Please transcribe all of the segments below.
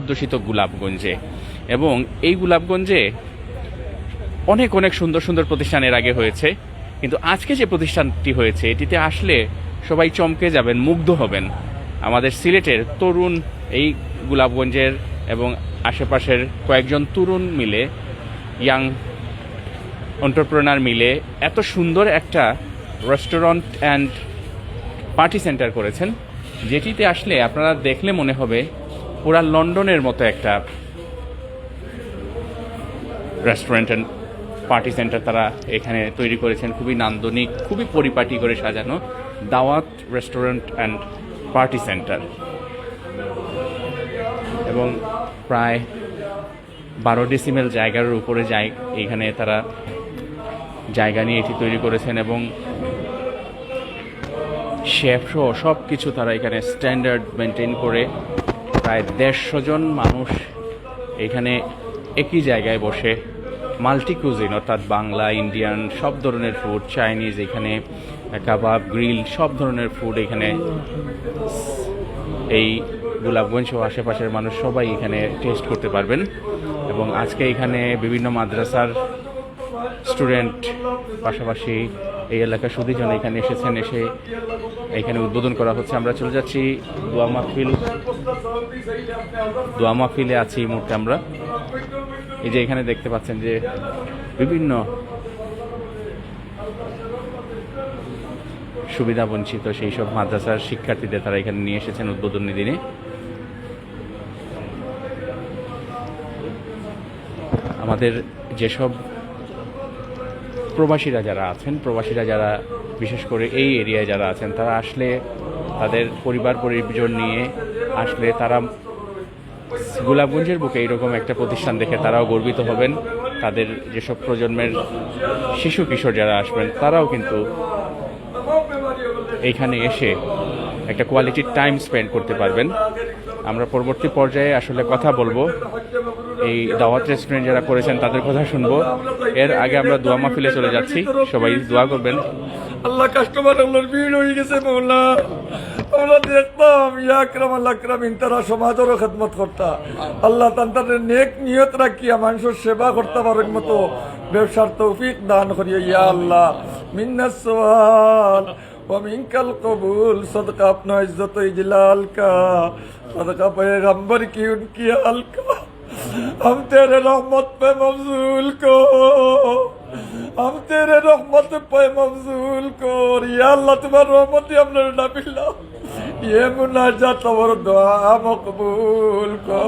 অধ্যুষিত গোলাপগঞ্জে এবং এই গোলাপগঞ্জে অনেক অনেক সুন্দর সুন্দর প্রতিষ্ঠান এর আগে হয়েছে। কিন্তু আজকে যে প্রতিষ্ঠানটি হয়েছে, এটিতে আসলে সবাই চমকে যাবেন, মুগ্ধ হবেন। আমাদের সিলেটের তরুণ এই গোলাপগঞ্জের এবং আশেপাশের কয়েকজন তরুণ মিলে ইয়াং অন্টারপ্রেনার মিলে এত সুন্দর একটা রেস্টুরেন্ট অ্যান্ড পার্টি সেন্টার করেছেন, যেটিতে আসলে আপনারা দেখলে মনে হবে পুরা লন্ডনের মতো একটা রেস্টুরেন্ট অ্যান্ড পার্টি সেন্টার তারা এখানে তৈরি করেছেন। খুবই নান্দনিক, খুবই পরিপাটি করে সাজানো দাওয়াত রেস্টুরেন্ট অ্যান্ড পার্টি সেন্টার এবং প্রায় বারো ডিসিমেল জায়গার উপরে যাই, এখানে তারা জায়গা নিয়ে এটি তৈরি করেছেন এবং শেফ সহ সব কিছু তারা এখানে স্ট্যান্ডার্ড মেনটেন করে প্রায় দেড়শো জন মানুষ এখানে একই জায়গায় বসে মাল্টি কুজিন, অর্থাৎ বাংলা, ইন্ডিয়ান, সব ধরনের ফুড চাইনিজ এখানে, কাবাব, গ্রিল, সব ধরনের ফুড এখানে। এই গোলাপগঞ্জ ও আশেপাশের মানুষ সবাই এখানে টেস্ট করতে পারবেন। এবং আজকে এখানে বিভিন্ন মাদ্রাসার স্টুডেন্ট পাশাপাশি এই এলাকার সুদীজন এখানে এসেছেন, এসে এখানে উদ্বোধন করা হচ্ছে। আমরা চলে যাচ্ছি দোয়া মাহফিল। দোয়া মাহফিলে আছি এই মুহূর্তে আমরা। এই যে এখানে দেখতে পাচ্ছেন যে বিভিন্ন সুবিধা বঞ্চিত সেই সব মাদ্রাসার শিক্ষার্থীদের তারা এখানে নিয়ে এসেছেন উদ্বোধনী দিনে। আমাদের যেসব প্রবাসীরা যারা আছেন, প্রবাসীরা যারা, বিশেষ করে এই এরিয়ায় যারা আছেন, তারা আসলে তাদের পরিবার পরিজন নিয়ে আসলে তারা গোলাপগঞ্জের বুকে এইরকম একটা প্রতিষ্ঠান দেখে তারাও গর্বিত হবেন। তাদের যেসব প্রজন্মের শিশু কিশোর যারা আসবেন, তারাও কিন্তু এইখানে এসে একটা কোয়ালিটির টাইম স্পেন্ড করতে পারবেন। আমরা পরবর্তী পর্যায়ে আসলে কথা বলব। এই দাওয়াত রেস্টুরেন্ট যারা করেছেন, তাদের কথা শুনব। এর আগে আমরা দোয়া মাহফিলে চলে যাচ্ছি। সবাই দোয়া করবেন। আল্লাহ কাস্টমার আল্লাহর ভিড় হয়ে গেছে, মৌলা। আমরা দেখতাম আল্লাহ ইন্তারা খেদমত করতা। আল্লাহ নেক নিয়ত মানুষের সেবা করতে পারেন মতো। ব্যবসার তৌফিক দান করি ইয়া আল্লাহ। মিন্না সোহাল ومنك القبول صدق اپنا عزت و اجلال کا صدقہ हम तेरे रहमत पे मबजूल को हम तेरे रहमत पे मबजूल को या अल्लाह तुम्हारा रहमत ही हमने ना मिला ये मुनाजात और दुआ मकबूल को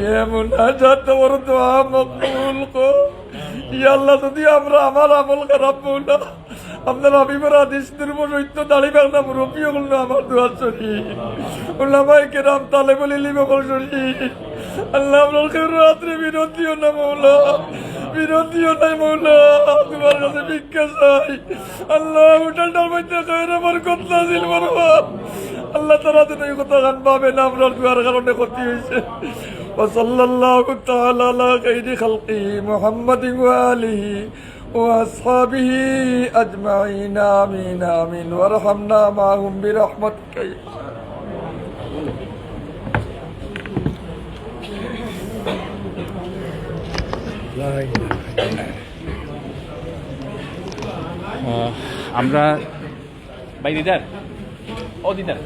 ये मुनाजात और दुआ मकबूल को या अल्लाह যদি আমরা আমার আমল খারাপ না আপনার হাবিবের আদেশ দুর্ব সৈত্য দাঁড়ি বাংলা মুরব্বী হল আমার দোয়ার শরীর ওলামাই কেরাম তালে বলে লিবে শরীর আল্লাহ আপনার রাত্রে বিরতিও না মৌলা বিরতিও নাই মৌলা তোমার কাছে ভিক্ষা চাই আল্লাহ হোটেলটার মধ্যে কয়ের আমার কথা ছিল মারবা আল্লাহ তারা যেন এই কথা গান পাবে না আপনার দুয়ার কারণে ক্ষতি হয়েছে وصلى الله تعالى على خير خلقه محمد وآله وأصحابه أجمعين آمين آمين وارحمنا معهم برحمتك আমরা ভাই, দিদার। ও, দিদার।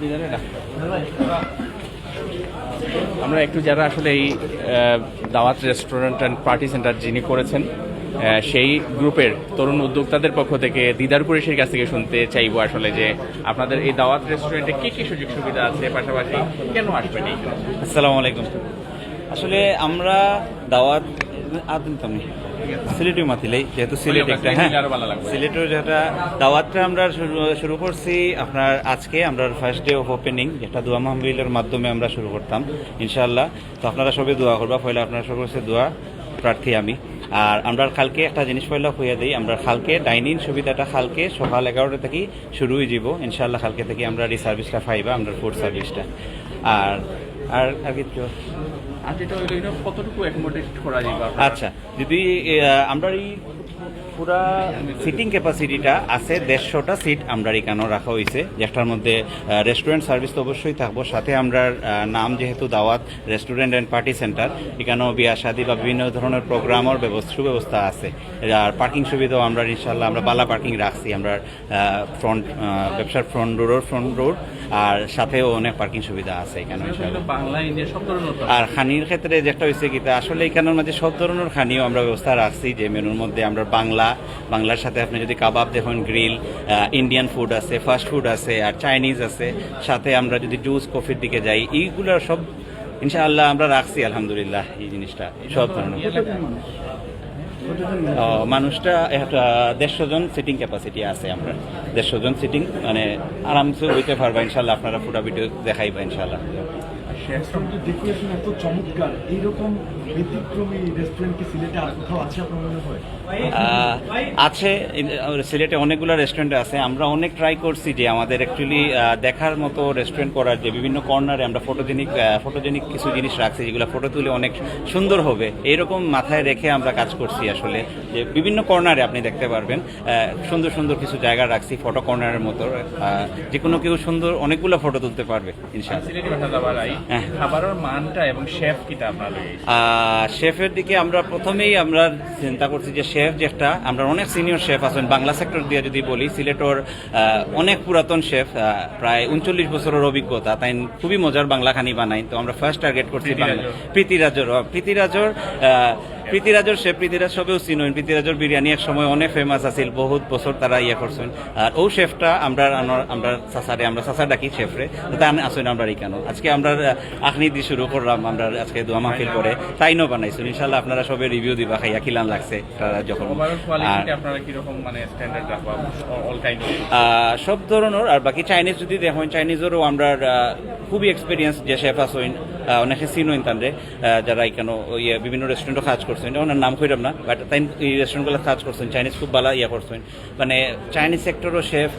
দিদার আমরা একটু যারা আসলে এই দাওয়াত রেস্টুরেন্ট অ্যান্ড পার্টি সেন্টার যিনি করেছেন সেই গ্রুপের তরুণ উদ্যোক্তাদের পক্ষ থেকে দিদার কুরেশের কাছ থেকে শুনতে চাইব আসলে যে আপনাদের এই দাওয়াত রেস্টুরেন্টে কি কি সুযোগ সুবিধা আছে, পাশাপাশি কেন আসবেন এই আসসালামু আলাইকুম। আসলে আমরা দাওয়াত আদিন তুমি সিলেটি মাতিলেই যেহেতু সিলেট একটা হ্যাঁ। আরও সিলেটের যেটা দাওয়াতটা আমরা শুরু- করছি আপনার আজকে আমরা ফার্স্ট ডে অফ ওপেনিং যেটা দোয়া মাহবিলের মাধ্যমে আমরা শুরু করতাম ইনশাআল্লাহ। তো আপনারা সবাই দোয়া করবা পয়লা আপনারা সব করছে দোয়া প্রার্থী আমি। আর আমরা কালকে একটা জিনিস পয়লা হইয়া দিই আমরা কালকে ডাইনিং সুবিধাটা কালকে সকাল এগারোটা থেকে শুরু হয়ে যাব ইনশাআল্লাহ কালকে থেকে আমরা এই সার্ভিসটা পাইবা আমরা ফুড সার্ভিসটা আর আর আর কিছু? আচ্ছা যদি আমরা এই পুরা সিটিং ক্যাপাসিটিটা আছে, দেড়শোটা সিট আমরা এখানে রাখা হয়েছে, যেটার মধ্যে রেস্টুরেন্ট সার্ভিস তো অবশ্যই থাকব। সাথে আমরা নাম যেহেতু দাওয়াত রেস্টুরেন্ট অ্যান্ড পার্টি সেন্টার এখানেও বিয়া শাদী বা বিভিন্ন ধরনের প্রোগ্রামের ব্যবস্থা, সুব্যবস্থা আছে। আর পার্কিং সুবিধাও আমরা ইনশাল্লাহ আমরা বালা পার্কিং রাখছি, আমরা ফ্রন্ট ব্যবসার ফ্রন্ট রোড ফ্রন্ট রোড আর সাথেও অনেক পার্কিং সুবিধা আছে এখানে বাংলা সব ধরনের আর খানির ক্ষেত্রে যেটা হয়েছে কি আসলে এখানের মাঝে সব ধরনের খানিও আমরা ব্যবস্থা রাখছি যে মেনুর মধ্যে আমরা বাংলা বাংলার সাথে আপনি যদি কাবাব দেখুন গ্রিল ইন্ডিয়ান ফুড আছে ফাস্ট ফুড আছে আর চাইনিজ আছে সাথে আমরা যদি জুস কফির দিকে যাই এইগুলো সব ইনশাআল্লাহ আমরা রাখছি আলহামদুলিল্লাহ এই জিনিসটা সব ধরনের। মানুষটা একটা দেড়শো জন সিটিং ক্যাপাসিটি আছে আমরা। দেড়শো জন সিটিং মানে আরামসে হইতে পারবা, ইনশাল্লাহ আপনারা ফোটা ভিডিও দেখাইবা, ইনশাল্লাহ। এত চমৎকার, এইরকম ব্যতিক্রমী রেস্টুরেন্ট কি সিলেটে আর কোথাও আছে আপনার মনে হয়? আছে সিলেটে অনেকগুলো রেস্টুরেন্ট আছে। আমরা অনেক ট্রাই করছি যে আমাদের অ্যাকচুয়ালি দেখার মতো রেস্টুরেন্ট করার যে বিভিন্ন কর্নারে আমরা ফটোজেনিক ফটোজেনিক কিছু জিনিস রাখছি যেগুলো ফটো তুলে অনেক সুন্দর হবে। এইরকম মাথায় রেখে আমরা কাজ করছি আসলে। যে বিভিন্ন কর্নারে আপনি দেখতে পারবেন আহ, সুন্দর সুন্দর কিছু জায়গা রাখছি ফটো কর্নারের মতো। যে কোনো কেউ সুন্দর অনেকগুলো ফটো তুলতে পারবে ইনশাআল্লাহ। সিলেটি ভাষা যাবার আই হ্যাঁ। খাবারের মানটা এবং শেফ কিটা আপনার শেফের দিকে আমরা প্রথমেই আমরা চিন্তা করছি যে শেফ যেটা আমরা অনেক সিনিয়র শেফ আছেন বাংলা সেক্টর দিয়ে যদি বলি সিলেটর অনেক পুরাতন শেফ প্রায় উনচল্লিশ বছরের অভিজ্ঞতা তাই খুবই মজার বাংলা খানি বানাই। তো আমরা ফার্স্ট টার্গেট করছি বাংলা প্রীতিরাজর প্রীতিরাজর আহ, প্রীতিরাজর শেফ প্রীতিরাজ সবেও চিনুন প্রীতিরাজর বিরিয়ানি এক সময় অনেক ফেমাস আছিল বহুত বছর তারা ইয়ে করছেন। আর ও শেফটা আমরা আমরা সাসারে আমরা সাসা ডাকি শেফরে তা আসেন আমরা কেন আজকে আমরা আখনি দিয়ে শুরু করলাম আমরা আজকে দোয়া মাহফিল করে। তাইনও বানাইছেন ইনশাল্লাহ আপনারা সবে রিভিউ দিবা খাইয়া কিলান লাগছে তারা যখন। মানে স্ট্যান্ডার্ড রাখবা অল কাইন্ড সব ধরনের আর বাকি চাইনিজ যদি দেখেন চাইনিজেরও আমরা খুবই এক্সপিরিয়েন্স যে শেফ আসইন অনেকে চিনুন তানরে যারা এখানে ইয়ে বিভিন্ন রেস্টুরেন্টও কাজ করছেন ওনার নাম কইরাম না বাট তাই এই রেস্টুরেন্টগুলো কাজ করছেন চাইনিজ খুব ভালো ইয়ে করছেন। মানে চাইনিজ সেক্টরও শেফ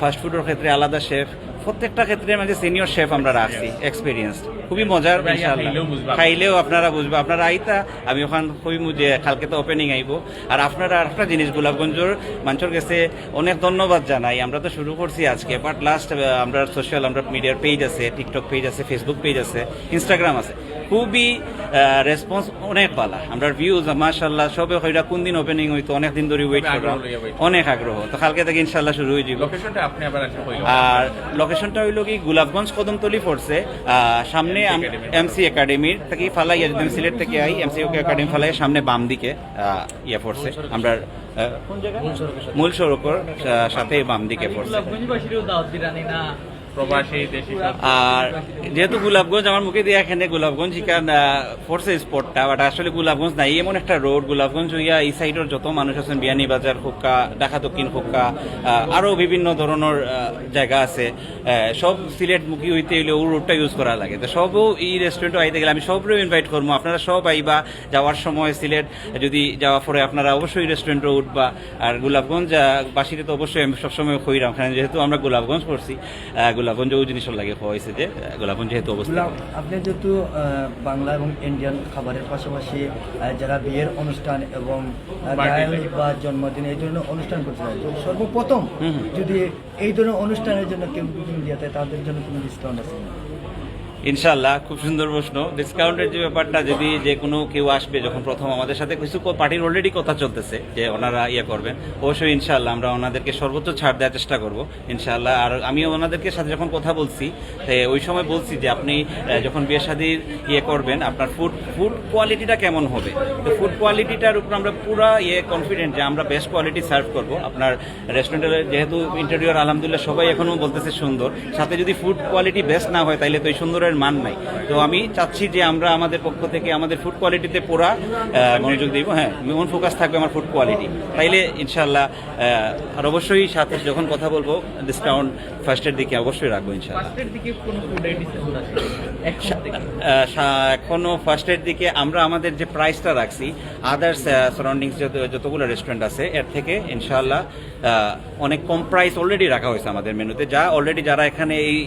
ফাস্ট ফুডের ক্ষেত্রে আলাদা শেফ প্রত্যেকটা ক্ষেত্রে মানে সিনিয়র শেফ আমরা রাখছি এক্সপিরিয়েন্স খুবই মজার ইনশাআল্লাহ। খাইলেও আপনারা বুঝবা। আপনারা আইতা আমি ওখান খুবই যে কালকে তো ওপেনিং আইব। আর আপনারা আরেকটা জিনিস গোলাপগঞ্জর মানুষের কাছে অনেক ধন্যবাদ জানাই। আমরা তো শুরু করছি আজকে বাট লাস্ট আমরা সোশ্যাল আমরা মিডিয়ার পেজ আছে টিকটক পেজ আছে ফেসবুক পেজ আছে ইনস্টাগ্রাম আছে। খুবই রেসপন্স অনেক ভালো। আমরা ভিউজ মাশাল্লাহ সবে হইরা কোন দিন ওপেনিং হইতো অনেক দিন ধরে ওয়েট করলাম। অনেক আগ্রহ। তো কালকে থেকে ইনশাল্লাহ শুরু হয়ে যাবে। লোকেশনটা আপনি আবার একটা কইলো আর লোকেশনটা হইল কি গোলাপগঞ্জ কদমতলি পড়ছে। সামনে এমসি একাডেমির থেকে। ফালাইয়া যদি আমি সিলেট থেকে আই এমসি একাডেমি ফালাই সামনে বাম দিকে ইয়ে পড়ছে। আমরা মূল সড়কের সাথে বাম দিকে পড়ছে। আর যেহেতু গোলাপগঞ্জ আমার মুখে দিয়ে এখানে গোলাপগঞ্জ ইকান ফোর্সে স্পটটা বাট আসলে গোলাপগঞ্জ নাই। এমন একটা রোড গোলাপগঞ্জ হইয়া এই সাইডের যত মানুষ আছেন বিয়ানি বাজার হোক্কা ঢাকা দক্ষিণ হোক্কা আরও বিভিন্ন ধরনের জায়গা আছে। সব সিলেট মুখী হইতে হইলে ও রোডটা ইউজ করা লাগে। তো সবও এই রেস্টুরেন্টে আইতে গেলে আমি সবরেও ইনভাইট করব। আপনারা সব আইবা যাওয়ার সময় সিলেট যদি যাওয়ার পরে আপনারা অবশ্যই রেস্টুরেন্টে উঠবা আর গোলাপগঞ্জ বাসিতে তো অবশ্যই আমি সবসময় খইরাম যেহেতু আমরা গোলাপগঞ্জ করছি আহ, গোলাপগঞ্জ ওই জিনিস লাগে হয়েছে যে গোলাপগঞ্জ যেহেতু অবস্থা আপনি যেহেতু আহ, বাংলা এবং ইন্ডিয়ান খাবারের পাশাপাশি যারা বিয়ের অনুষ্ঠান এবং বা জন্মদিন এই ধরনের অনুষ্ঠান করতে চায় তো সর্বপ্রথম যদি এই ধরনের অনুষ্ঠানের জন্য কেউ বুকিং দিয়ে তাদের জন্য কোনো ডিসকাউন্ট আছে? না? ইনশাল্লাহ খুব সুন্দর প্রশ্ন। ডিসকাউন্টের যে ব্যাপারটা, যদি যে কোনো কেউ আসবে যখন প্রথম আমাদের সাথে, কিছু পার্টির অলরেডি কথা চলতেছে যে ওনারা ইয়ে করবেন, অবশ্যই ইনশাল্লাহ আমরা ওনাদেরকে সর্বোচ্চ ছাড় দেওয়ার চেষ্টা করব। ইনশাল্লাহ আর আমি ওনাদেরকে সাথে যখন কথা বলছি ওই সময় বলছি যে আপনি যখন বিয়ে শাদির ইয়ে করবেন, আপনার ফুড ফুড কোয়ালিটিটা কেমন হবে? তো ফুড কোয়ালিটিটার উপর আমরা পুরো ইয়ে কনফিডেন্ট যে আমরা বেস্ট কোয়ালিটি সার্ভ করব। আপনার রেস্টুরেন্টের যেহেতু ইন্টারভিউর আলহামদুলিল্লাহ সবাই এখনও বলতেছে সুন্দর। সাথে যদি ফুড কোয়ালিটি বেস্ট না হয় তাহলে তো এই সুন্দরের মান নাই। তো আমি চাচ্ছি যে আমরা আমাদের পক্ষ থেকে আমাদের ফুড কোয়ালিটিতে পুরা মনোযোগ দিব। হ্যাঁ মন ফোকাস থাকবে আমার ফুড কোয়ালিটি তাইলে ইনশাল্লাহ আর অবশ্যই সাথে যখন কথা বলব ডিসকাউন্ট ফার্স্টের দিকে অবশ্যই রাখব ইনশাল্লাহ এখনও ফার্স্টের দিকে আমরা আমাদের যে প্রাইসটা রাখছি আদার্স সারাউন্ডিংস যতগুলো রেস্টুরেন্ট আছে এর থেকে ইনশাল্লাহ অনেক কম প্রাইস অলরেডি রাখা হয়েছে আমাদের মেনুতে যা অলরেডি যারা এখানে এই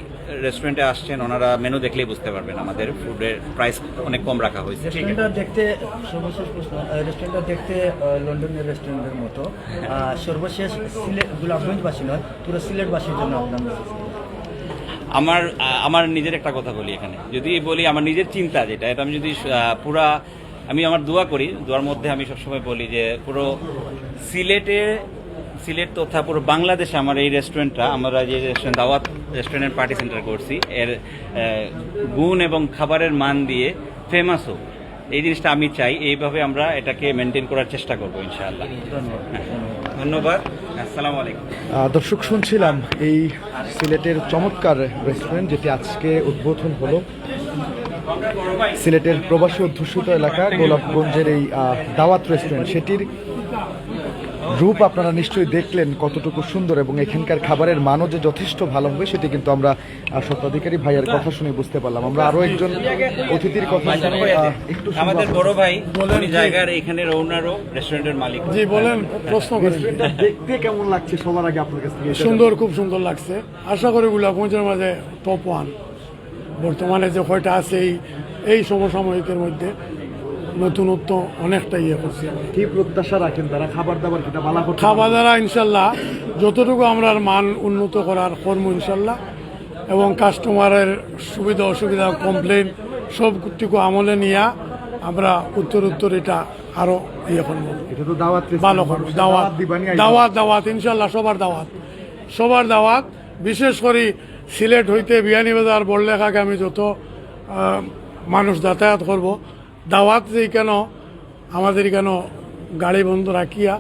রেস্টুরেন্টে আসছেন ওনারা মেনু দেখলে দেখলেই বুঝতে পারবেন আমাদের ফুডের প্রাইস অনেক কম রাখা হয়েছে। রেস্টুরেন্টটা দেখতে সর্বশেষ প্রশ্ন রেস্টুরেন্টটা দেখতে লন্ডনের রেস্টুরেন্টের মতো। সর্বশেষ সিলেট গোলাপগঞ্জবাসী নয় পুরো সিলেটবাসীর জন্য আপনার? আমার আমার নিজের একটা কথা বলি এখানে। যদি বলি আমার নিজের চিন্তা যেটা এটা আমি যদি পুরা আমি আমার দোয়া করি দোয়ার মধ্যে আমি সবসময় বলি যে পুরো সিলেটে সিলেট তথা পুরো বাংলাদেশে আমার এই রেস্টুরেন্টটা, আমরা যে রেস্টুরেন্ট, দাওয়াত রেস্টুরেন্ট পার্টি সেন্টার করছি, এর গুণ এবং খাবারের মান দিয়ে ফেমাস হোক এই জিনিসটা আমি চাই, এইভাবে আমরা এটাকে মেনটেন করার চেষ্টা করব, ইনশাআল্লাহ। হ্যাঁ। ধন্যবাদ। আসসালামু আলাইকুম। দর্শক, শুনছিলাম এই সিলেটের চমৎকার রেস্টুরেন্ট যেটি আজকে উদ্বোধন হলো। সিলেটের প্রবাসী অধ্যুষিত এলাকা, গোলাপগঞ্জের এই দাওয়াত রেস্টুরেন্ট। সেটির রূপ আপনারা নিশ্চয়ই দেখলেন কতটুকু সুন্দর এবং এখানকার খাবারের মানও যে যথেষ্ট ভালো হবে সেটি কিন্তু আমরা স্বত্বাধিকারী ভাইয়ের কথা শুনে বুঝতে পারলাম। আমরা আরও একজন অতিথির কথা একটু আমাদের বড় ভাই উনি জায়গার এখানে ওনারও রেস্টুরেন্টের মালিক। জি বলেন প্রশ্ন দেখতে কেমন লাগছে সবার আগে আপনার কাছ থেকে? সুন্দর খুব সুন্দর লাগছে। আশা করি গোলাপগঞ্জের মাঝে টপ ওয়ান বর্তমানে যে কয়টা আছে এই এই সমসাময়িকের মধ্যে। নতুনত্ব অনেকটা ইয়ে করছে কি প্রত্যাশা রাখেন তারা? খাবার দাবার কিটা বালা করতে খাওয়া দ্বারা ইনশাল্লাহ যতটুকু আমরা মান উন্নত করার কর্ম ইনশাল্লাহ এবং কাস্টমারের সুবিধা অসুবিধা কমপ্লেন সবটুকু আমলে নিয়ে আমরা উত্তর উত্তর এটা আরও ইয়ে করব। এটা তো দাওয়াত ভালো করব। দাওয়াত। দাওয়াত দাওয়াত ইনশাল্লাহ সবার দাওয়াত। সবার দাওয়াত বিশেষ করে সিলেট হইতে বিয়ানীবাজার বড়লেখাকে আমি যত মানুষ যাতায়াত করব দাওয়াত যে কেন আমাদের কেন গাড়ি বন্ধ রাখিয়া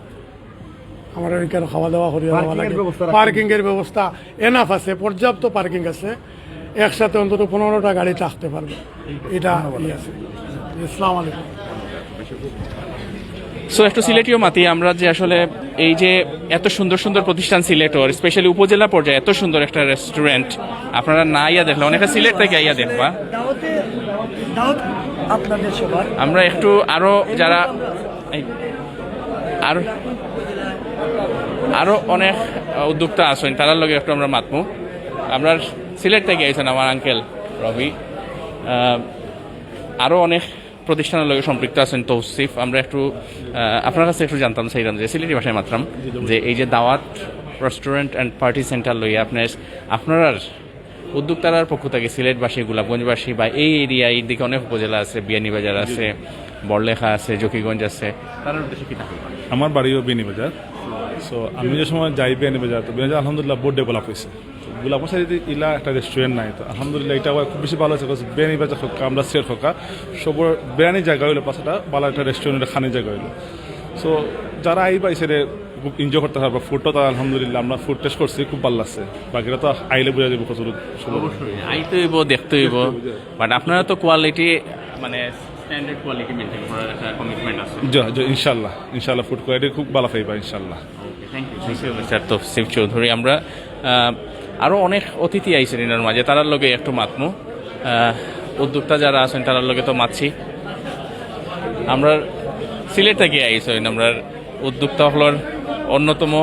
আমরা এখানে খাওয়া দাওয়া করিয়া দেওয়া লাগে? ব্যবস্থা পার্কিং এর ব্যবস্থা এনাফ আছে পর্যাপ্ত পার্কিং আছে। একসাথে অন্তত পনেরোটা গাড়ি থাকতে পারবে। এটা ইয়ে আছে। ইসলাম আলাইকুম। সো একটু সিলেটিও মাতি আমরা যে আসলে এই যে এত সুন্দর সুন্দর প্রতিষ্ঠান সিলেটর স্পেশালি উপজেলা পর্যায়ে এত সুন্দর একটা রেস্টুরেন্ট আপনারা না ইয়া দেখলে অনেকে সিলেট থেকে ইয়া দেখবা। আমরা একটু আরও যারা আরও আরও অনেক উদ্যোক্তা আছেন তারার লগে একটু আমরা মাতমু আমরা সিলেট থেকে আইছেন আমার আঙ্কেল রবি। আহ, আরও অনেক প্রতিষ্ঠানের লগে সম্পৃক্ত আছেন তৌসিফ। আমরা একটু আপনার কাছে একটু জানতাম, সেইরাম, যে সিলেটি ভাষায় মাত্রাম, যে এই যে দাওয়াত রেস্টুরেন্ট অ্যান্ড পার্টি সেন্টার লইয়া আপনার আপনার উদ্যোক্তার পক্ষ থেকে সিলেটবাসী, গোলাপগঞ্জবাসী বা এই এরিয়া, এই দিকে অনেক উপজেলা আছে বিয়ানীবাজার আছে, বড়লেখা আছে, জকিগঞ্জ আছে, তার উদ্দেশ্যে আমার বাড়িও বেনিবাজার সো আমি যে সময় যাই বেনিবাজার তো বেনিবাজার আলহামদুলিল্লাহ বহুত ডেভেলপ হয়েছে গোলাপ সাইডে ইলা একটা রেস্টুরেন্ট নাই তো আলহামদুলিল্লাহ এটা আমার খুব বেশি ভালো হয়েছে বিকজ বেনিবাজার হোক আমরা সিলেট হোক সবর বেড়ানি জায়গা হইল পাশাটা ভালো একটা রেস্টুরেন্ট খানি জায়গা হইল। সো যারা আই পাইছে রে খুব এনজয় করতে পারব ফুডটা তো আলহামদুলিল্লাহ আমরা ফুড টেস্ট করছি খুব ভালো লাগছে। বাকিরা তো আইলে বোঝা যাবে কত আইতে হইব দেখতে হইব। বাট আপনারা তো কোয়ালিটি মানে স্ট্যান্ডার্ড কোয়ালিটি মেনটেন করার একটা কমিটমেন্ট আছে। ইনশাল্লাহ ইনশাল্লাহ ফুড কোয়ালিটি খুব ভালো পাইবা ইনশাল্লাহ। Thank you mister Tafsif Chowdhury আমরা আহ, আরও অনেক অতিথি আইছেন এনার মাঝে তারার লগে একটু মাতমু। উদ্যোক্তা যারা আছেন তারার লগে তো মাতছি। আমরা সিলেট থেকে আইছেন আমরা উদ্যোক্তা হলর অন্যতম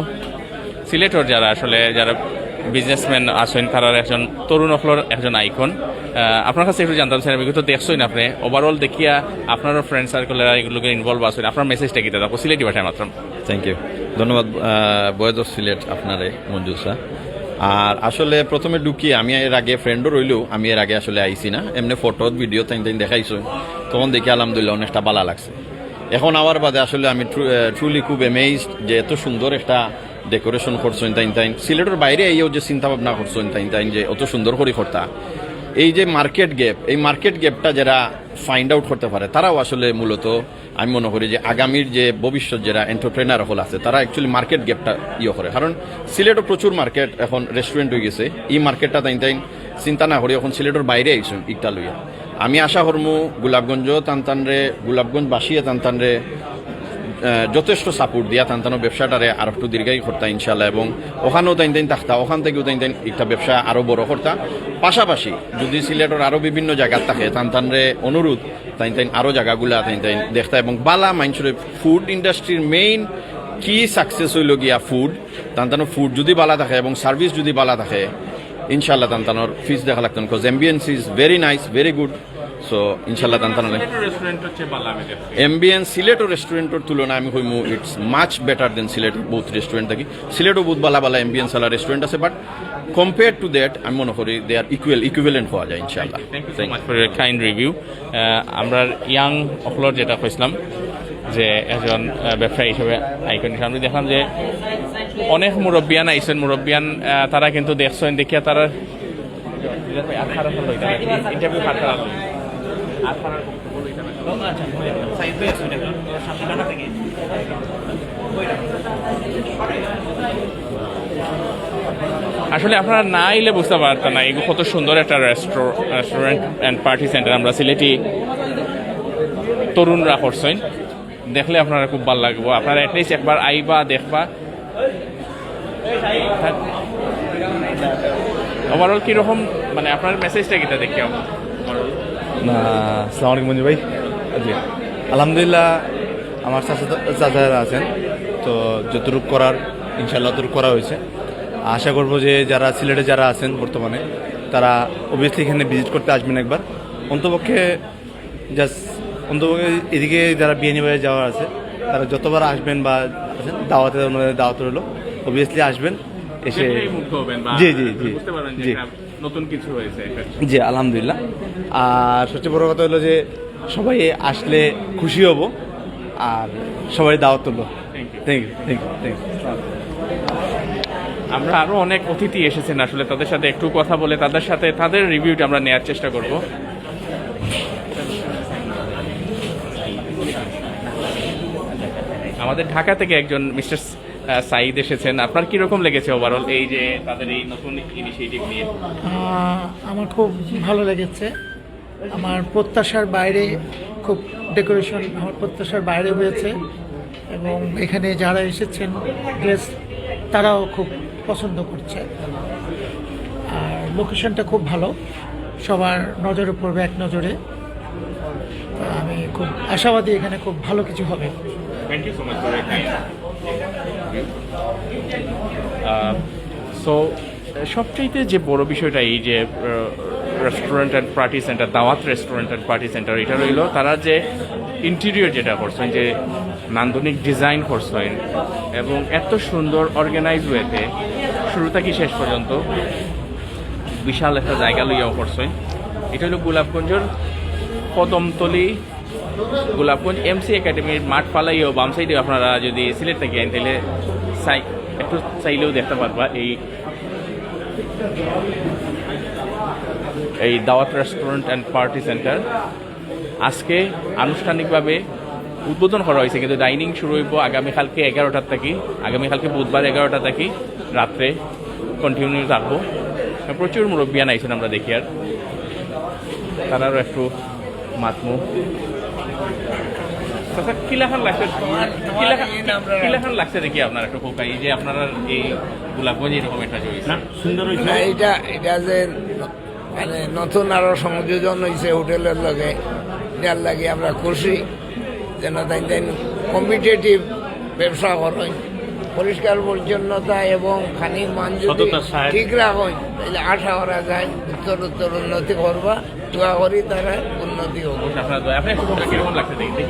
সিলেটর যারা আসলে যারা বিজনেসম্যান আছেন তারার একজন তরুণ হলর একজন আইকন আপনার কাছে একটু জানতাম স্যার বিগত দেখছেন আপনি। ওভারঅল দেখিয়া আপনারও ফ্রেন্ড সার্কেলের এগুলোকে ইনভলভ আছেন। আপনার মেসেজটা কি দাদা? সিলেটি ভাষায় মাত্র থ্যাংক ইউ ধন্যবাদ বয়েজ অফ সিলেট আপনারে মঞ্জুর স্যার। আর আসলে প্রথমে ঢুকি আমি এর আগে ফ্রেন্ডও রইলেও আমি এর আগে আসলে আইসি না। এমনি ফটো ভিডিও তাই তাই দেখাইছো। তখন দেখি আলহামদুলিল্লাহ অনেকটা ভালো লাগছে। এখন আবার বাদে আসলে আমি ট্রুলি খুব এমেজড যে এত সুন্দর একটা ডেকোরেশন করছেন তাই তাই সিলেটের বাইরে এইও যে চিন্তা ভাবনা করছেন তাই তাই যে অত সুন্দর করি করতা। এই যে মার্কেট গ্যাপ এই মার্কেট গ্যাপটা যারা ফাইন্ড আউট করতে পারে তারাও আসলে মূলত আমি মনে করি যে আগামীর যে ভবিষ্যৎ যারা এন্টারপ্রেনার হল আছে তারা অ্যাকচুয়ালি মার্কেট গ্যাপটা ইয়ে করে। কারণ সিলেটও প্রচুর মার্কেট এখন রেস্টুরেন্ট হয়ে গেছে। এই মার্কেটটা তাই তাই চিন্তা না করি এখন সিলেটের বাইরে আইসুন ইকটা লইয়া। আমি আশা করমু গোলাপগঞ্জ টানটানরে গোলাপগঞ্জ বাসিয়ে আহ, যথেষ্ট সাপোর্ট দিয়া তান তানো ব্যবসাটারে আর একটু দীর্ঘায়ী করতা ইনশাল্লাহ এবং ওখানেও তাইন তাইন থাকতা ওখান থেকেও তাইন তাইন একটা ব্যবসা আরও বড় করতা। পাশাপাশি যদি সিলেটের আরও বিভিন্ন জায়গা থাকে, তান তানরে অনুরোধ, তাইন তাইন আরও জায়গাগুলা তাইন তাইন দেখতা এবং বালা মাইন্সরে ফুড ইন্ডাস্ট্রির মেইন কি সাকসেস হইল গিয়া ফুড তান তানো ফুড যদি বালা থাকে এবং সার্ভিস যদি বালা থাকে ইনশাল্লাহ তান তানোর ফিস দেখা লাগতেন because ambience is very nice very good so ইনশাল্লাহ তান তানোর রেস্টুরেন্ট হচ্ছে ভালো আমি দেখছি এম্বিয়েন্স সিলেট ও রেস্টুরেন্টের তুলনায় আমি কইমু it's much better than Sylhet বহুত রেস্টুরেন্ট থাকি সিলেটও বহুত বালা বালা এম্বিয়েন্স আলা রেস্টুরেন্ট আছে বাট কম্পেয়ার টু দ্যাট আমি মনে করি দে আর ইকুয়াল ইকুইভ্যালেন্ট হওয়া যায় ইনশাল্লাহ thank you so much for kind review আমরা ইয়াং অফলর যেটা কইছিলাম যে এজন আহ, ব্যবসায়ী হিসেবে আইকন হিসেবে আমি দেখলাম যে অনেক মুরব্বিয়ান আইসেন মুরব্বিয়ান আহ, তারা কিন্তু দেখছেন দেখিয়া তারা ইন্টারভিউ আসলে আপনারা না এলে বুঝতে পারতেন না এগুলো কত সুন্দর একটা রেস্টুরেন্ট অ্যান্ড পার্টি সেন্টার আমরা সিলেটি তরুণরা করছেন। দেখলে আপনারা খুব ভালো লাগবো। আপনারা অ্যাটলিস্ট একবার আইবা, দেখবা। ওভারঅল কীরকম? মানে আপনার মেসেজটা কিটা দেখি না আসসালামু আলাইকুম মঞ্জু ভাই। জি। আলহামদুলিল্লাহ আমার চাচা চাচারা আছেন তো যতটুকু করার ইনশাল্লাহ ততটুকু করা হয়েছে। আশা করব যে যারা সিলেটে যারা আছেন বর্তমানে তারা অবভিয়াসলি এখানে ভিজিট করতে আসবেন একবার। অন্তপক্ষে জাস্ট অন্তপক্ষে এদিকে যারা বিয়ানি বাজারে যাওয়ার আছে তারা যতবার আসবেন বা দাওয়াতে ওনাদের দাওয়াত রইল। অবভিয়াসলি আসবেন এসে জি, জি, জি। জি। নতুন কিছু হয়েছে জি আলহামদুলিল্লাহ। আর সবচেয়ে বড় কথা হলো যে সবাই আসলে খুশি হব আর সবাই Dawat you. Thank you thank you thank you আমরা আরও অনেক অতিথি এসেছেন আসলে তাদের সাথে একটু কথা বলে তাদের সাথে তাদের রিভিউটা আমরা নেওয়ার চেষ্টা করব। আমাদের ঢাকা থেকে একজন মিস্টার সাইদ এসেছেন। আপনার কীরকম লেগেছে ওভারঅল এই যে তাদের এই নতুন ইনিশিয়েটিভ নিয়ে? আমার খুব ভালো লেগেছে। আমার প্রত্যাশার বাইরে খুব ডেকোরেশন আমার প্রত্যাশার বাইরে হয়েছে এবং এখানে যারা এসেছেন গেস্ট তারাও খুব পছন্দ করছে। আর লোকেশনটা খুব ভালো। সবার নজরে পড়বে এক নজরে। আমি খুব আশাবাদী এখানে খুব ভালো কিছু হবে। Thank you so much so সবচাইতে যে বড় বিষয়টা এই যে restaurant and party centre Dawat restaurant and party centre এটা রইল তারা যে ইন্টেরিয়র যেটা করছেন, যে নান্দনিক ডিজাইন করছেন এবং এত সুন্দর অর্গানাইজ ওয়েতে শুরু থেকে শেষ পর্যন্ত বিশাল একটা জায়গা লইয়াও করছেন। এটা হলো গোলাপগঞ্জের কদমতলি গোলাপগঞ্জ এমসি একাডেমির মাঠ পালাইও বাম সাইডে আপনারা যদি সিলেট থেকে আইন তাহলে চাই একটু চাইলেও দেখতে পারবা এই এই দাওয়াত রেস্টুরেন্ট অ্যান্ড পার্টি সেন্টার আজকে আনুষ্ঠানিকভাবে উদ্বোধন করা হয়েছে, কিন্তু ডাইনিং শুরু হইব আগামীকালকে এগারোটার থাকি। আগামীকালকে বুধবার এগারোটা থাকি। রাত্রে কন্টিনিউ থাকব প্রচুর মুরব্বিয়ান আইছেন আমরা দেখি আর। তারারও একটু মাতমু। চাচা, কিলাখান লাগছে কিলাখান- কিলাখান লাগছে দেখি আপনার একটু কোকা এই যে আপনারা এই গোলাপগঞ্জ এরকম একটা না, এটা এটা যে মানে নতুন আরও সংযোজন হয়েছে হোটেলের লগে যার লাগে আমরা খুশি যেন তাই তাই কম্পিটিটিভ ব্যবসা করেন। পরিষ্কার পরিচ্ছন্নতা এবং খানির মান যদি ঠিক রাখেন তাহলে আশা করা যায় উত্তর উত্তর উন্নতি করবা দোয়া করি তারা।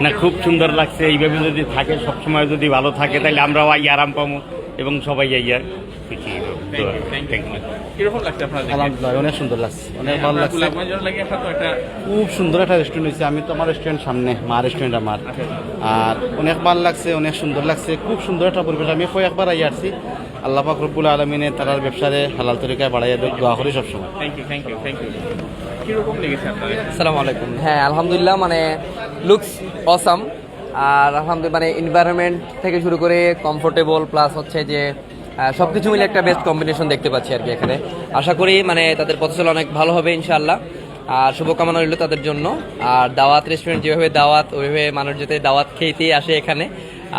না খুব সুন্দর লাগছে। এইভাবে যদি থাকে সবসময় যদি ভালো থাকে তাহলে আমরাও আই আরাম পাবো এবং সবাই দেখি? আলহামদুলিল্লাহ অনেক সুন্দর লাগছে। অনেক ভালো লাগছে। গোলাপগঞ্জের লাগে আপনার তো একটা খুব সুন্দর একটা রেস্টুরেন্ট হয়েছে। আমি তো আমার রেস্টুরেন্ট সামনে মা রেস্টুরেন্ট আমার। আর অনেক ভালো লাগছে অনেক সুন্দর লাগছে। খুব সুন্দর একটা পরিবেশ। আমি কয়েকবার আই আসছি। আল্লাহ পাক রব্বুল আলমিনে তার ব্যবসারে হালাল তরিকায় বাড়াইয়া দেয় দোয়া করি সবসময়। Thank you thank you thank you কীরকম লেগেছে আপনার আসসালামু আলাইকুম। হ্যাঁ আলহামদুলিল্লাহ মানে লুকস অসাম আর আলহামদুলিল্লাহ মানে এনভায়রনমেন্ট থেকে শুরু করে কমফোর্টেবল প্লাস হচ্ছে যে সব কিছু মিলে একটা বেস্ট কম্বিনেশন দেখতে পাচ্ছি আর কি এখানে। আশা করি মানে তাদের পথ চলা অনেক ভালো হবে, ইনশাআল্লাহ। আর শুভকামনা রইল তাদের জন্য। আর দাওয়াত রেস্টুরেন্ট যেভাবে দাওয়াত, ওইভাবে মানুষ যাতে দাওয়াত খেতেই আসে এখানে।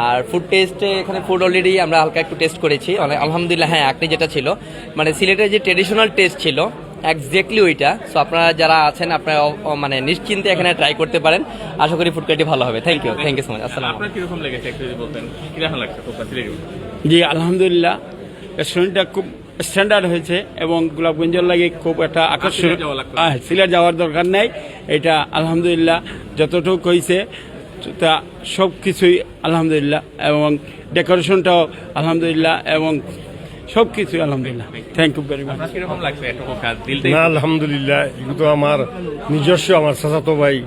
আর ফুড টেস্টে এখানে ফুড অলরেডি আমরা হালকা একটু টেস্ট করেছি। অনেক আলহামদুলিল্লাহ হ্যাঁ আপনি যেটা ছিল। মানে সিলেটের যে ট্রেডিশনাল টেস্ট ছিল এক্স্যাক্টলি ওইটা। সো আপনারা যারা আছেন আপনারা মানে নিশ্চিন্তে এখানে ট্রাই করতে পারেন। আশা করি ফুড কোয়ালিটি ভালো হবে। Thank you thank you so much আসসালাম আপনার কীরকম লেগেছে একটু যদি বলতেন কীরকম লাগছে? জি আলহামদুলিল্লাহ। রেস্টুরেন্টটা খুব স্ট্যান্ডার্ড হয়েছে এবং গোলাপগঞ্জের লাগে খুব একটা আকর্ষণ। সিলেট যাওয়ার দরকার নাই। এটা আলহামদুলিল্লাহ যতটুকু হয়েছে তা সব কিছুই আলহামদুলিল্লাহ এবং ডেকোরেশনটাও আলহামদুলিল্লাহ এবং সব কিছুই আলহামদুলিল্লাহ। থ্যাংক ইউ ভেরি মাচ কীরকম লাগছে না আলহামদুলিল্লাহ এগুলো তো আমার নিজস্ব আমার চাচাতো ভাই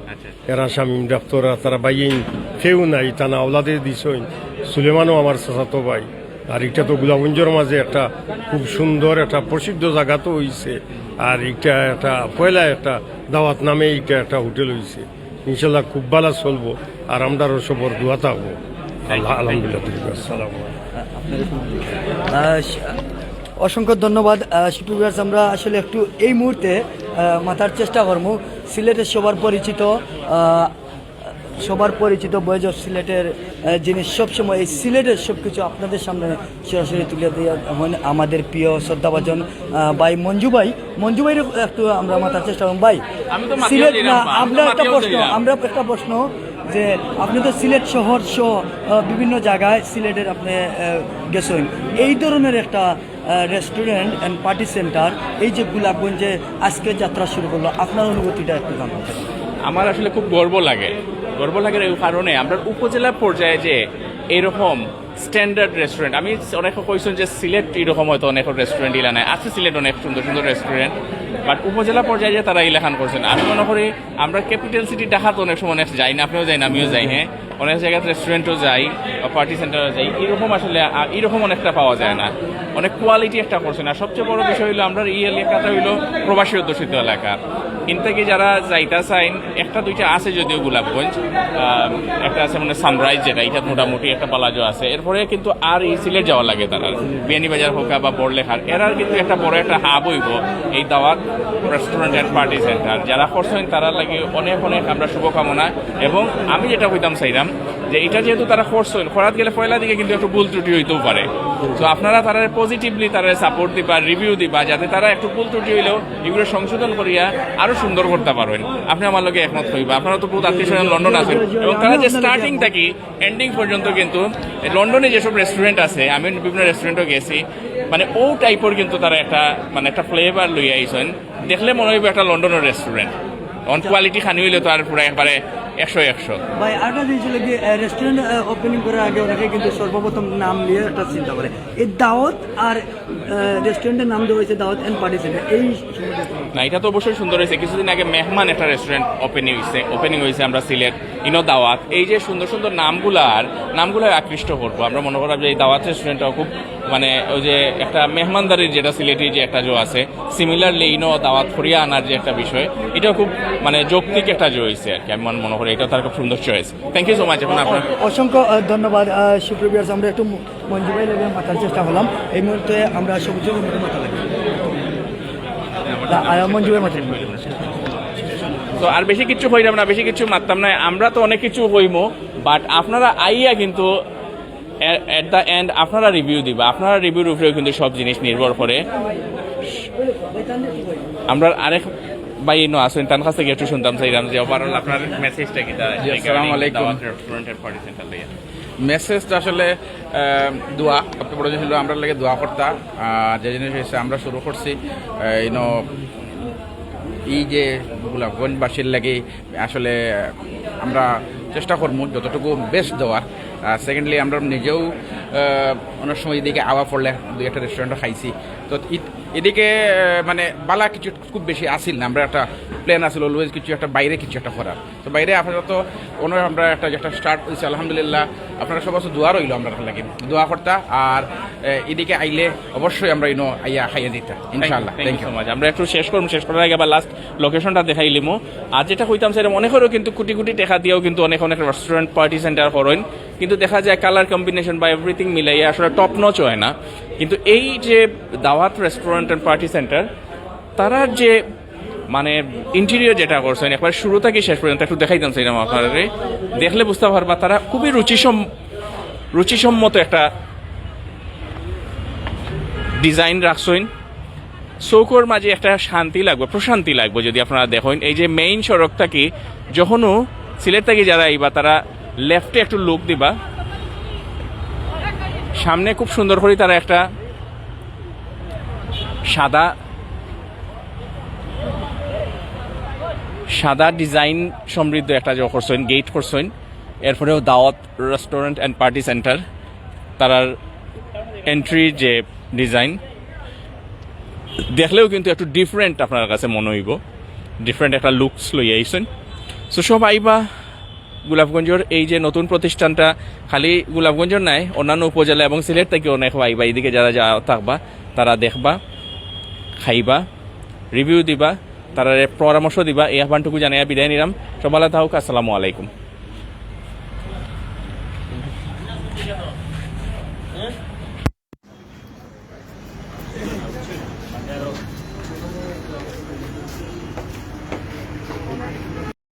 এরা স্বামী ডাক্তার তারা বাইন কেউ নাই তানা আওলাদে দিছইন সুলেমানও আমার চাচাতো ভাই। আর এটা তো গুলাবঞ্জর মাঝে একটা খুব সুন্দর একটা প্রসিদ্ধ জায়গা তো হইছে। আর এটা একটা পয়লা একটা দাওয়াত নামে এটা একটা হোটেল হইছে। ইনশাল্লাহ খুব ভালো চলবো। আর আমরাও সবর দোয়া থাকব। আল্লাহ আলহামদুলিল্লাহ আসসালামু অসংখ্য ধন্যবাদ। সুপ্রিভিয়ার্স আমরা আসলে একটু এই মুহূর্তে মাথার চেষ্টা করব সিলেটের সবার পরিচিত সবার পরিচিত বয়েজ অফ সিলেটের যিনি সবসময় এই সিলেটের সব কিছু আপনাদের সামনে সরাসরি তুলে দিয়ে এমন আমাদের প্রিয় শ্রদ্ধাভাজন ভাই মঞ্জু ভাই। মঞ্জু ভাইয়ের একটু আমরা মাথার চেষ্টা করব ভাই সিলেট না আমি আমরা একটা প্রশ্ন। আমরা একটা প্রশ্ন যে আপনি তো সিলেট শহর সহ বিভিন্ন জায়গায় সিলেটের আপনি গেছেন। এই ধরনের একটা রেস্টুরেন্ট অ্যান্ড পার্টি সেন্টার এই যে গোলাপগঞ্জে আজকে যাত্রা শুরু করল, আপনার অনুভূতিটা একটু জানতে আমার আসলে খুব গর্ব লাগে। গর্ব লাগে কারণে। আমরা উপজেলা পর্যায়ে যে এরকম স্ট্যান্ডার্ড রেস্টুরেন্ট আমি অনেক কইছেন যে সিলেট এরকম হয়তো অনেক রেস্টুরেন্ট ইলা নাই। আছে সিলেট অনেক সুন্দর সুন্দর রেস্টুরেন্ট বাট উপজেলা পর্যায়ে যে তারা ইলাখান করছেন, আমি মনে করি আমরা ক্যাপিটাল সিটি ঢাকা তো অনেক সময় অনেক যাই না, আপনিও যাই না আমিও যাই হ্যাঁ? অনেক জায়গায় রেস্টুরেন্টও যাই, বা পার্টি সেন্টারও যাই, এরকম আসলে এরকম অনেকটা পাওয়া যায় না। অনেক কোয়ালিটি একটা করছে না সবচেয়ে বড় বিষয় হলো আমরা এই এলাকাটা হইল প্রবাসী অধ্যুষিত এলাকা। ইনতাকে যারা যাইতা চাইন একটা, দুইটা আছে যদিও গোলাপগঞ্জ একটা আছে মানে সানরাইজ যেটা, এটা মোটামুটি একটা পালাজো আছে। এরপরে কিন্তু আর এই সিলেট যাওয়া লাগে তারা। বিয়ানীবাজার হোকা বা বড়লেখার এরার কিন্তু একটা বড় একটা হাব হইব এই দাওয়াত রেস্টুরেন্ট অ্যান্ড পার্টি সেন্টার যারা করছেন তারা লাগে অনেক অনেক আমরা শুভকামনা, এবং আমি যেটা কইতাম চাইলাম যে এটা যেহেতু তারা করছেন করাত গেলে পয়লা দিকে কিন্তু একটু ভুল ত্রুটি হইতেও পারে। তো আপনারা তারা পজিটিভলি তারা সাপোর্ট দিবা রিভিউ দিবা, যাতে তারা একটু ভুল ত্রুটি হইলেও এগুলো সংশোধন করিয়া আরও সুন্দর করতে পারেন। আপনি আমার লগে একমত হইবা। আপনারা তো বহুত আত্মীয় স্বজন লন্ডন আছেন। এবং তারা যে স্টার্টিং থাকি এন্ডিং পর্যন্ত কিন্তু লন্ডনে যেসব রেস্টুরেন্ট আছে, আমি বিভিন্ন রেস্টুরেন্টও গেছি মানে ও টাইপের কিন্তু তারা একটা মানে একটা ফ্লেভার লই আইছেন দেখলে মনে হইবে একটা লন্ডনের রেস্টুরেন্ট অন কোয়ালিটি খানি হইলে তো আর পুরো একবারে একশো একশো। ভাই আরেকটা জিনিস হলো রেস্টুরেন্ট ওপেনিং করার আগে অনেকে কিন্তু সর্বপ্রথম নাম নিয়ে একটা চিন্তা করে। এই দাওয়াত আর রেস্টুরেন্টের নাম দেওয়া হয়েছে দাওয়াত অ্যান্ড পার্টি সেন্টার এই না, এটা তো অবশ্যই সুন্দর হয়েছে। কিছুদিন আগে মেহমান একটা রেস্টুরেন্ট ওপেনিং হয়েছে ওপেনিং হয়েছে আমরা সিলেট ইনো দাওয়াত এই যে সুন্দর সুন্দর নামগুলার নামগুলো আকৃষ্ট করব। আমরা মনে করলাম যে এই দাওয়াত রেস্টুরেন্টটাও খুব মানে ওই যে একটা মেহমানদারির যেটা সিলেটি যে একটা জো আছে সিমিলারলি ইনো দাওয়াত ফরিয়া আনার যে একটা বিষয়, এটাও খুব মানে যৌক্তিক একটা জো হয়েছে আর কি, আমি মনে করি এটা তার খুব সুন্দর choice thank you so much এখন আপনার অসংখ্য ধন্যবাদ আমরা একটু ম- মঞ্জু ভাই লেগে মাথার চেষ্টা করলাম। এই মুহূর্তে আমরা সবুজ মাথা লাগি মঞ্জু ভাই মাথা তো আর বেশি কিছু হইলাম না বেশি কিছু মারতাম না আমরা তো অনেক কিছু হইমো বাট আপনারা আইয়া কিন্তু এট দ্য এন্ড আপনারা রিভিউ দিবা। আপনারা রিভিউর উপরেও কিন্তু সব জিনিস নির্ভর করে। আমরা আরেক ভাই নো আসেন তার কাছ থেকে একটু শুনতাম চাইলাম যে ওভারঅল আপনার মেসেজটা কি আসসালামু আলাইকুম। রেস্টুরেন্টের পার্টি সেন্টার মেসেজটা আসলে দোয়া সবচেয়ে বড় জিনিস হলো আমরা লাগে দোয়া করতা। যে জিনিস হয়েছে আমরা শুরু করছি ইনো এই যে গোলাপগঞ্জবাসীর লাগে আসলে আমরা চেষ্টা করব যতটুকু বেস্ট দেওয়ার। সেকেন্ডলি আমরা নিজেও অনেক সময় এদিকে আওয়া পড়লে দুই একটা রেস্টুরেন্টও খাইছি। তো এদিকে মানে বালা কিছু খুব বেশি আসিল না। আমরা একটা প্ল্যান আসিল অলওয়েজ কিছু একটা বাইরে কিছু একটা করার। তো বাইরে আপাতত অন্য আমরা একটা যেটা স্টার্ট হয়েছে আলহামদুলিল্লাহ আপনারা সব দোয়া রইল আমরা লাগে। দোয়া করতা আর এদিকে আইলে অবশ্যই আমরা ইনো আইয়া খাইয়া দিতা ইনশাআল্লাহ। থ্যাংক ইউ সো মাচ আমরা একটু শেষ করব শেষ করার আগে আবার লাস্ট লোকেশনটা দেখাই দেখাইলিমো আর যেটা কইতাম সেটা মনে করো কিন্তু কোটি কোটি টাকা দিয়েও কিন্তু অনেক অনেক রেস্টুরেন্ট পার্টি সেন্টার করেন। কিন্তু দেখা যায় কালার কম্বিনেশন বা এভরিথিং মিলাইয়া আসলে টপ নচ হয় না। কিন্তু এই যে দাওয়াত রেস্টুরেন্ট অ্যান্ড পার্টি সেন্টার তারা যে মানে ইন্টেরিয়র যেটা করছেন, একবার শুরু থেকে শেষ পর্যন্ত একটু দেখাই দেখাইতাম সেরকম আপনারা দেখলে বুঝতে পারবা, তারা খুবই রুচিসম, রুচিসম্মত একটা ডিজাইন রাখছেন। চৌকোর মাঝে একটা শান্তি লাগবে, প্রশান্তি লাগবে যদি আপনারা দেখেন। এই যে মেইন সড়কটা কি, যখনও সিলেট থেকে যারা আইবা, তারা লেফটে একটু লুক দিবা। সামনে খুব সুন্দর করে তারা একটা সাদা সাদা ডিজাইন সমৃদ্ধ একটা যে করছেন গেট করছেন। এরপরেও Dawat restaurant and party centre তারার এন্ট্রি যে ডিজাইন দেখলেও কিন্তু একটু ডিফারেন্ট আপনার কাছে মনে হইব। ডিফারেন্ট একটা লুকস লই আইসেন সো সব আইবা গোলাপগঞ্জের এই যে নতুন প্রতিষ্ঠানটা, খালি গোলাপগঞ্জের নাই, অন্যান্য উপজেলা এবং সিলেট থেকে অনেক আইবা এইদিকে যারা যা থাকবা, তারা দেখবা, খাইবা রিভিউ দিবা, তারা পরামর্শ দিবা, এই আহ্বানটুকু জানাইয়া বিদায় নিলাম। সবালা থাকুক, আসসালামু আলাইকুম।